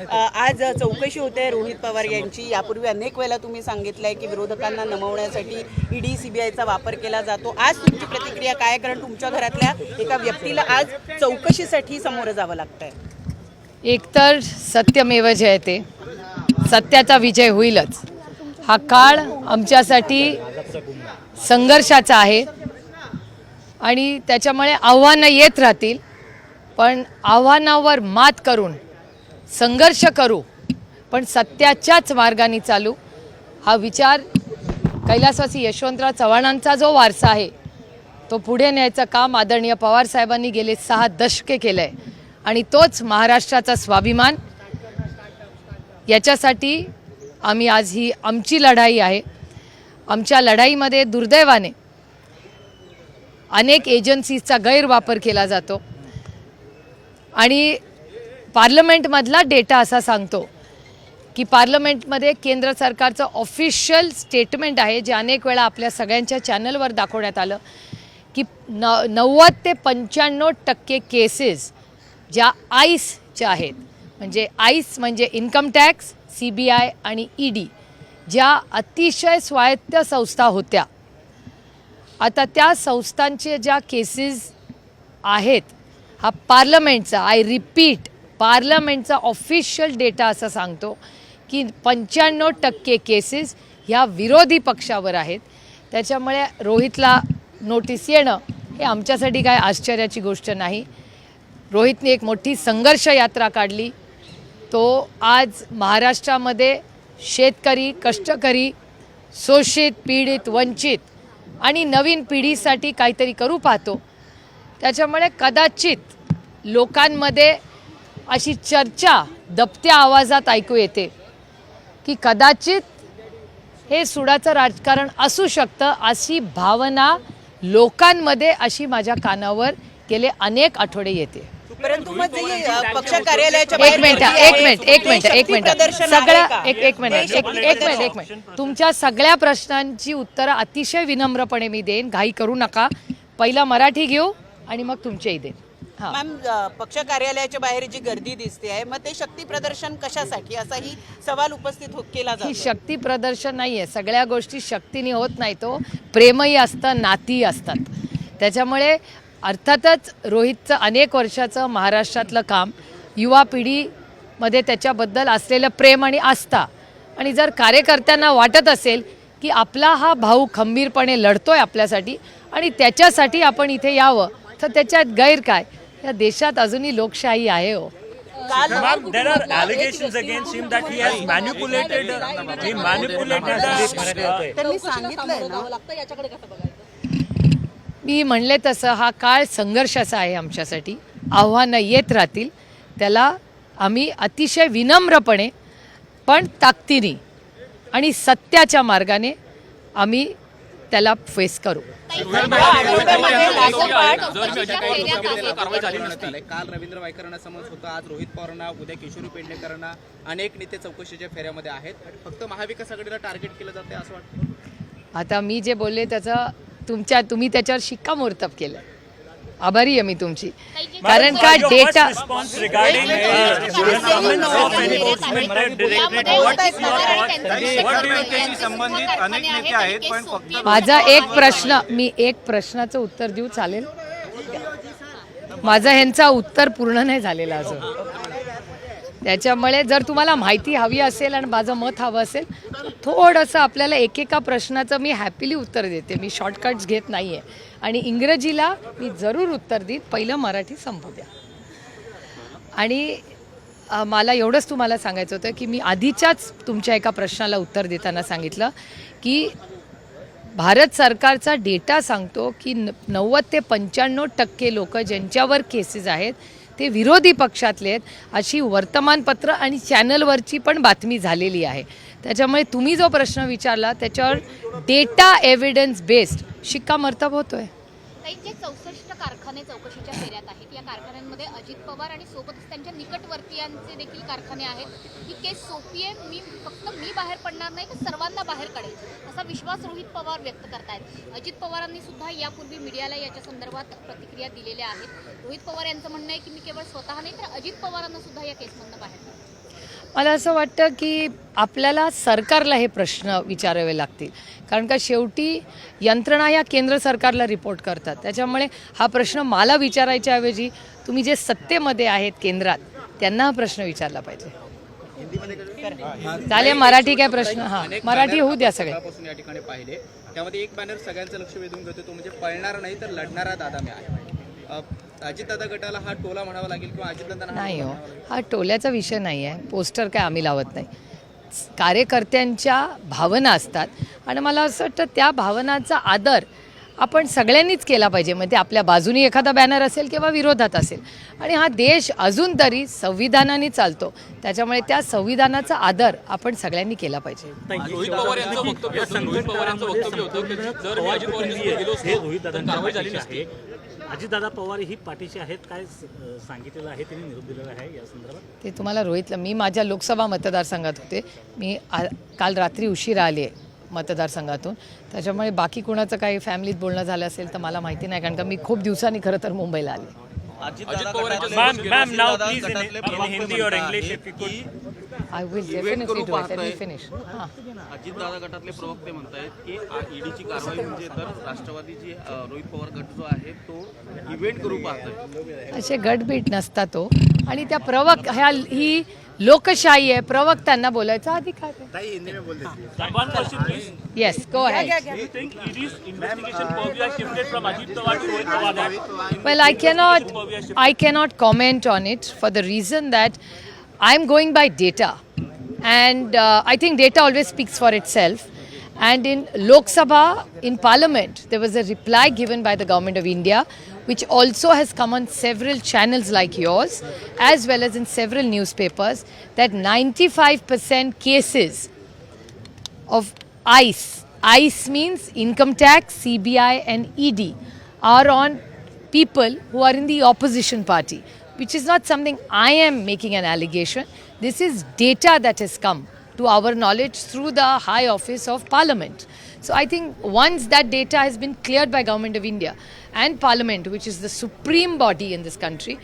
आज चौकशी होते रोहित पवार यांची. यापूर्वी अनेक वेळेला तुम्ही सांगितलंय की विरोधकांना नमवण्यासाठी ईडी सीबीआयचा वापर केला जातो. आज तुमची प्रतिक्रिया काय कारण तुमच्या घरातल्या एका व्यक्तीला आज चौकशीसाठी समोर जावं लागतंय. एकतर सत्यमेव जयते सत्याचा विजय होईलच. हा काळ आमच्यासाठी संघर्षाचा आहे. आणि त्याच्यामुळे आव्हानं येत राहतील. पण आव्हानावर मात करून संघर्ष करू पण सत्याच्याच मार्गाने चालू. हा विचार कैलासवासी यशवंतराव चव्हाणांचा जो वारसा आहे तो पुढे न्यायचं काम आदरणीय पवार साहेबांनी गेले सहा दशके केलं आहे आणि तोच महाराष्ट्राचा स्वाभिमान. याच्यासाठी आम्ही आज ही आमची लढाई आहे. आमच्या लढाईमध्ये दुर्दैवाने अनेक एजन्सीजचा गैरवापर केला जातो. आणि पार्लमेंटमधला डेटा असा सांगतो की पार्लमेंटमध्ये केंद्र सरकारचं ऑफिशियल स्टेटमेंट आहे जे अनेक वेळा आपल्या सगळ्यांच्या चॅनलवर दाखवण्यात आलं की न नव्वद ते पंच्याण्णव टक्के केसेस ज्या आईसच्या आहेत म्हणजे आईस म्हणजे income tax C B I आणि ई डी ज्या अतिशय स्वायत्त संस्था होत्या. आता त्या संस्थांचे ज्या केसेस आहेत हा पार्लमेंटचा आय रिपीट पार्लमेंटचा ऑफिशियल डेटा असा सांगतो की पंच्याण्णव टक्के केसेस ह्या विरोधी पक्षावर आहेत. त्याच्यामुळे रोहितला नोटीस येणं हे आमच्यासाठी काय आश्चर्याची गोष्ट नाही. रोहितने एक मोठी संघर्ष यात्रा काढली. तो आज महाराष्ट्रामध्ये शेतकरी कष्टकरी शोषित पीडित वंचित आणि नवीन पिढीसाठी काहीतरी करू पाहतो. त्याच्यामुळे कदाचित लोकांमध्ये अशी चर्चा दबत्या आवाजात ऐकू येते की कदाचित हे सुडाचं राजकारण असू शकतं अशी भावना लोकांमध्ये अशी माझ्या कानावर गेले अनेक आठवडे येते. परंतु मग पक्ष कार्यालयाच्या एक मिनिट एक मिनिट एक मिनिट एक मिनिट. सगळ्या? एक एक मिनिट एक मिनिट. एक मिनिट. तुमच्या सगळ्या प्रश्नांची उत्तरं अतिशय विनम्रपणे मी देईन. घाई करू नका. पहिला मराठी घेऊ आणि मग तुमचेही देईन. मॅम पक्ष कार्यालयाच्या बाहेर जी गर्दी दिसते आहे मग ते शक्ती प्रदर्शन कशासाठी? असाही सवाल उपस्थित हो- केला जातो शक्ती प्रदर्शन नाही आहे सगळ्या गोष्टी शक्तीने होत नाही तो प्रेमही असतं नातीही असतात. त्याच्यामुळे अर्थातच रोहितचं अनेक वर्षाचं महाराष्ट्रातलं काम युवा पिढीमध्ये त्याच्याबद्दल असलेलं प्रेम आणि आस्था. आणि जर कार्यकर्त्यांना वाटत असेल की आपला हा भाऊ खंबीरपणे लढतोय आपल्यासाठी आणि त्याच्यासाठी आपण इथे यावं तर त्याच्यात गैर काय? या देशात अजूनही लोकशाही आहे हो. Ma'am, there are allegations against him that he has manipulated. He manipulated the. त्यांनी सांगितलंय ना. मी म्हणले तसं हा काळ संघर्षाचा आहे आमच्यासाठी. आव्हानं येत राहतील. त्याला आम्ही अतिशय विनम्रपणे पण ताकदीने आणि सत्याच्या मार्गाने आम्ही त्याला फेस करू. काल रवींद्र वायकरांना समज होतं आज रोहित पवारांना उद्या किशोरी पेडणेकरांना अनेक नेते चौकशीच्या फेऱ्यामध्ये आहेत. फक्त महाविकास आघाडीला टार्गेट केलं जाते असं वाटतं? आता मी जे बोलले त्याचा तुमच्या तुम्ही त्याच्यावर शिक्कामोर्तब केलं आभारी आहे मी तुमची. कारण का डेटा माझा एक प्रश्न मी एक प्रश्नाचं उत्तर देऊ चालेल? माझं ह्यांचा उत्तर पूर्ण नाही झालेला अजून. त्याच्यामुळे जर तुम्हाला माहिती हवी असेल आणि माझं मत हवं असेल तर थोडंसं आपल्याला एकेका प्रश्नाचं मी हॅपीली उत्तर देते. मी शॉर्टकट्स घेत नाही आहे आणि इंग्रजीला मी जरूर उत्तर देईन. पहिलं मराठी संपू द्या आणि मला एवढंच तुम्हाला सांगायचं होतं की मी आधीच्याच तुमच्या एका प्रश्नाला उत्तर देताना सांगितलं की भारत सरकारचा डेटा सांगतो की न नव्वद ते पंच्याण्णव टक्के लोक ज्यांच्यावर केसेस आहेत ते विरोधी पक्षातले आहेत अशी वर्तमानपत्र आणि चॅनलवरची पण बातमी झालेली आहे. त्याच्यामुळे तुम्ही जो प्रश्न विचारला त्याच्यावर डेटा एव्हिडन्स बेस्ड शिक्कामर्तब होतो आहे ताई, जे चौसष्ट कारखाने चौकशीच्या फेऱ्यात आहेत. या कारखान्यांमध्ये अजित पवार आणि सोबतच त्यांच्या निकटवर्तीयांचे देखील कारखाने आहेत. ही केस सोपी आहे. मी फक्त मी बाहेर पडणार नाही तर सर्वांना बाहेर काढेल असा विश्वास रोहित पवार व्यक्त करतायत. अजित पवारांनी सुद्धा यापूर्वी मीडियाला याच्या संदर्भात प्रतिक्रिया दिलेल्या आहेत. रोहित पवार यांचं म्हणणं आहे की मी केवळ स्वतः नाही तर अजित पवारांना सुद्धा या केसमधनं बाहेर काढेल मला असं वाटतं की आपल्याला सरकारला हे प्रश्न विचारावे लागतील. कारण का शेवटी यंत्रणा या केंद्र सरकारला रिपोर्ट करतात. त्याच्यामुळे हा प्रश्न मला विचारायच्या ऐवजी तुम्ही जे सत्तेमध्ये आहेत केंद्रात त्यांना हा प्रश्न विचारला पाहिजे. चालेल मराठी काय प्रश्न? हां मराठी होऊ द्या सगळे. या ठिकाणी पाहिले त्यामध्ये एक बॅनर सगळ्यांचं लक्ष वेधून घेतो तो म्हणजे पळणार नाही तर लढणारा दादा मी आहे. अजितदादा गटाला हा टोला म्हणावा लागेल किंवा अजितदादा नाही हो. हा टोल्याचा विषय नाही आहे पोस्टर काय आम्ही लावत नाही. कार्यकर्त्यांच्या भावना असतात. आणि मला असं वाटतं त्या भावनांचा आदर आपण सगळ्यांनीच केला पाहिजे. मग ते आपल्या बाजूनी एखादा बॅनर असेल किंवा विरोधात असेल. आणि हा देश अजून तरी संविधानाने चालतो. त्याच्यामुळे त्या संविधानाचा आदर आपण सगळ्यांनी केला पाहिजे. रोहित पवार यांचं वक्तव्य होतं रोहित पवार यांचं वक्तव्य होतं की जर मी अजित पवार यांच्यासोबत गेलो हे असतो रोहित तर दादांच्या कारवाई झाली पाठीशी नसती. आहे. अजितदादा पवार ही पाठीशी आहेत काय सांगितलेलं आहे त्यांनी निरोप दिलेला आहे या संदर्भात? ते तुम्हाला रोहितला मी माझ्या लोकसभा मतदारसंघात होते. मी आ काल रात्री उशिरा आली आहे. मतदारसंघातून. त्याच्यामुळे बाकी कुणाचं काही फॅमिलीत बोलणं झालं असेल तर मला माहिती नाही कारण का मी खूप दिवसांनी खरं तर मुंबईला आले. Ajit I will definitely do it me finish हां. अजितदादा गटातले प्रवक्ते म्हणतायत की ईडीची कारवाई म्हणजे तर राष्ट्रवादीची रोहित पवार गट जो आहे तो इव्हेंट करू पाहतोय असे गटबीट नसतात तो. आणि त्या प्रवक् ह्या ही लोकशाही आहे प्रवक्त्यांना बोलायचा अधिकार आहे जबान वर्षी प्लीज येस गो आहे you think ED's investigation purview has shifted from Ajit Pawar to Rohit Pawar now? Well, I cannot, I cannot comment on it for the reason that I'm going by data, and uh, I think data always speaks for itself. And in Lok Sabha, in Parliament, there was a reply given by the government of India, which also has come on several channels like yours, as well as in several newspapers, that 95% cases of ICE. ICE means income tax, CBI, and ED are on people who are in the opposition party, which is not something I am making an allegation. This is data that has come to our knowledge through the High Office of Parliament. So I think once that data has been cleared by Government of India and Parliament, which is the supreme body in this country,